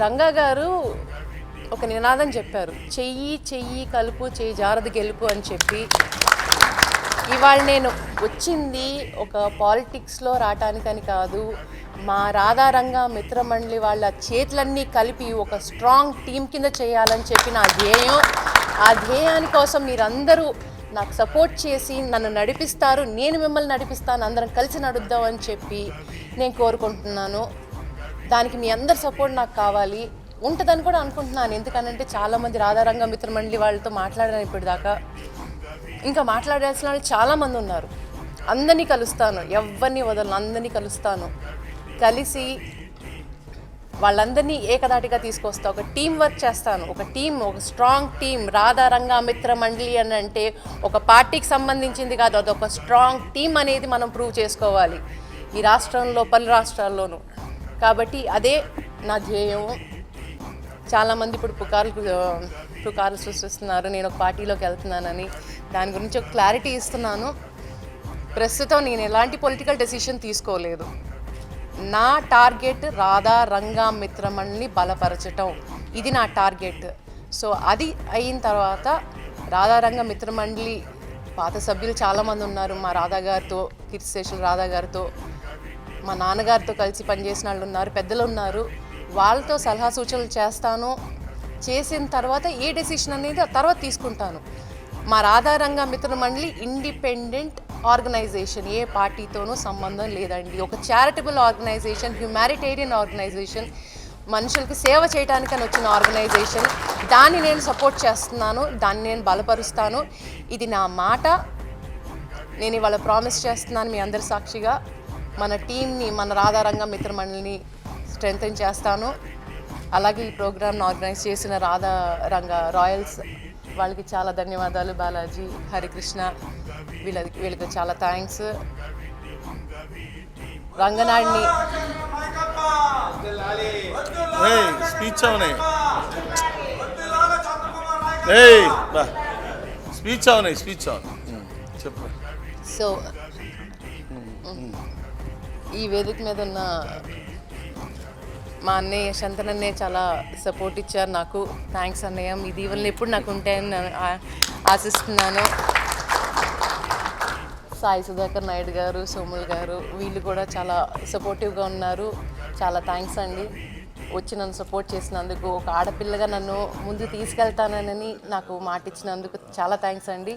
రంగా గారు ఒక నినాదం చెప్పారు. చెయ్యి చెయ్యి కలుపు చెయ్యి జారది గెలుపు అని చెప్పి. ఇవాళ నేను వచ్చింది ఒక పాలిటిక్స్లో రావటానికని కాదు. మా రాధారంగ మిత్రమండలి వాళ్ళ చేతులన్నీ కలిపి ఒక స్ట్రాంగ్ టీం కింద చేయాలని చెప్పి నా ధ్యేయం. ఆ ధ్యేయాని కోసం మీరందరూ నాకు సపోర్ట్ చేసి నన్ను నడిపిస్తారు. నేను మిమ్మల్ని నడిపిస్తాను. అందరం కలిసి నడుద్దాం అని చెప్పి నేను కోరుకుంటున్నాను. దానికి మీ అందరి సపోర్ట్ నాకు కావాలి. ఉంటుందని కూడా అనుకుంటున్నాను. ఎందుకనంటే చాలామంది రాధారంగ మిత్రమండలి వాళ్ళతో మాట్లాడాను ఇప్పటిదాకా ఇంకా మాట్లాడాల్సిన వాళ్ళు చాలామంది ఉన్నారు. అందరినీ కలుస్తాను. ఎవరిని వదలను. అందరినీ కలుస్తాను. కలిసి వాళ్ళందరినీ ఏకదాటిగా తీసుకొస్తా. ఒక టీం వర్క్ చేస్తాను. ఒక టీం ఒక స్ట్రాంగ్ టీం. రాధారంగ మిత్ర మండలి అని అంటే ఒక పార్టీకి సంబంధించింది కాదు. అదొక స్ట్రాంగ్ టీం అనేది మనం ప్రూవ్ చేసుకోవాలి. ఈ రాష్ట్రంలో పలు రాష్ట్రాల్లోనూ. కాబట్టి అదే నా ధ్యేయం. చాలామంది ఇప్పుడు పుకార్లు పుకార్లు సృష్టిస్తున్నారు. నేను ఒక పార్టీలోకి వెళ్తున్నానని. దాని గురించి ఒక క్లారిటీ ఇస్తున్నాను. ప్రస్తుతం నేను ఎలాంటి పొలిటికల్ డెసిషన్ తీసుకోలేదు. నా టార్గెట్ రాధా రంగా మిత్రమణ్ణి బలపరచటం. ఇది నా టార్గెట్. సో అది అయిన తర్వాత రాధారంగ మిత్రమండలి పాత సభ్యులు చాలామంది ఉన్నారు. మా రాధా గారితో కీర్తిశేషులు రాధా గారితో. మా నాన్నగారితో కలిసి పనిచేసిన వాళ్ళు ఉన్నారు పెద్దలు ఉన్నారు. వాళ్ళతో సలహా సూచనలు చేస్తాను. చేసిన తర్వాత ఏ డెసిషన్ అనేది ఆ తర్వాత తీసుకుంటాను. మా రాధారంగ మిత్ర మండలి ఇండిపెండెంట్ ఆర్గనైజేషన్ ఏ పార్టీతోనూ సంబంధం లేదండి. ఒక చారిటబుల్ ఆర్గనైజేషన్ హ్యుమానిటేరియన్ ఆర్గనైజేషన్ మనుషులకు సేవ చేయడానికని వచ్చిన ఆర్గనైజేషన్ దాన్ని నేను సపోర్ట్ చేస్తున్నాను. దాన్ని నేను బలపరుస్తాను. ఇది నా మాట. నేను ఇవాళ ప్రామిస్ చేస్తున్నాను మీ అందరి సాక్షిగా. మన టీంని మన రాధారంగ మిత్రమండలిని స్ట్రెంగ్తన్ చేస్తాను. అలాగే ఈ ప్రోగ్రామ్ను ఆర్గనైజ్ చేసిన రాధా రంగ రాయల్స్ వాళ్ళకి చాలా ధన్యవాదాలు బాలాజీ హరికృష్ణ. వీళ్ళ వీళ్ళకి చాలా థ్యాంక్స్. రంగనాడిని స్పీచ్ అవునాయి స్పీచ్ అవునాయి స్పీచ్ అవును. చెప్పు. సో ఈ వేదిక మీద ఉన్న మా అన్నయ్య శంతన్ అన్నయ్య చాలా సపోర్ట్ ఇచ్చారు నాకు. థ్యాంక్స్ అన్నయ్య. మీ దీవెనలు ఎప్పుడు నాకు ఉంటాయని నేను ఆశిస్తున్నాను. సాయి సుధాకర్ నాయుడు గారు సోముల్ గారు వీళ్ళు కూడా చాలా సపోర్టివ్గా ఉన్నారు. చాలా థ్యాంక్స్ అండి. వచ్చి నన్ను సపోర్ట్ చేసినందుకు ఒక ఆడపిల్లగా నన్ను ముందు తీసుకెళ్తానని నాకు మాట ఇచ్చినందుకు చాలా థ్యాంక్స్ అండి.